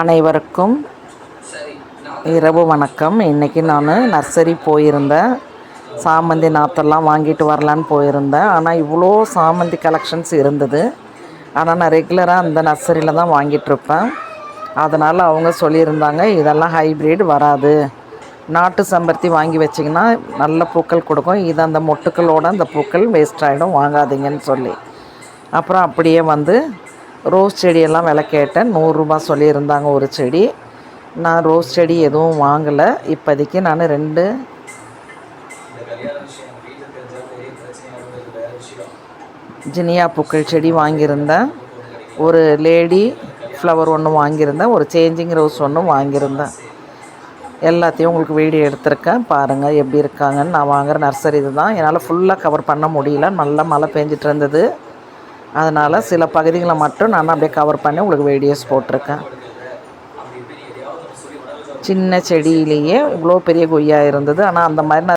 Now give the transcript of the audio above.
அனைவருக்கும் இரவு வணக்கம். இன்றைக்கி நான் நர்சரி போயிருந்தேன். சாமந்தி நாற்றெல்லாம் வாங்கிட்டு வரலான்னு போயிருந்தேன். ஆனால் இவ்வளோ சாமந்தி கலெக்ஷன்ஸ் இருந்தது. ஆனால் நான் ரெகுலராக அந்த நர்சரியில் தான் வாங்கிட்டுருப்பேன் அதனால் அவங்க சொல்லியிருந்தாங்க இதெல்லாம் ஹைப்ரிட் வராது. நாட்டு செம்பருத்தி வாங்கி வச்சிங்கன்னா நல்ல பூக்கள் கொடுக்கும். இது அந்த மொட்டுக்களோட அந்த பூக்கள் வேஸ்ட் ஆகிடும் வாங்காதீங்கன்னு சொல்லி. அப்புறம் அப்படியே வந்து ரோஸ் செடியெல்லாம் விலை கேட்டேன் நூறுரூபா சொல்லியிருந்தாங்க ஒரு செடி. நான் ரோஸ் செடி எதுவும் வாங்கலை. இப்போதைக்கு நான் ரெண்டு ஜினியா பூக்கள் செடி வாங்கியிருந்தேன். ஒரு லேடி ஃப்ளவர் ஒன்று வாங்கியிருந்தேன். ஒரு சேஞ்சிங் ரோஸ் ஒன்று வாங்கியிருந்தேன். எல்லாத்தையும் உங்களுக்கு வீடியோ எடுத்திருக்கேன். பாருங்கள் எப்படி இருக்காங்கன்னு. நான் வாங்குகிற நர்சரி இது தான் என்னால் ஃபுல்லாக கவர் பண்ண முடியல. நல்லா மழை பெஞ்சிட்டு இருந்தது. அதனால் சில பகுதிகளை மட்டும் நான் அப்படியே கவர் பண்ணி உங்களுக்கு வீடியோஸ் போட்டிருக்கேன். சின்ன செடியிலேயே இவ்வளோ பெரிய கொய்யா இருந்தது. ஆனால் அந்த மாதிரி நான்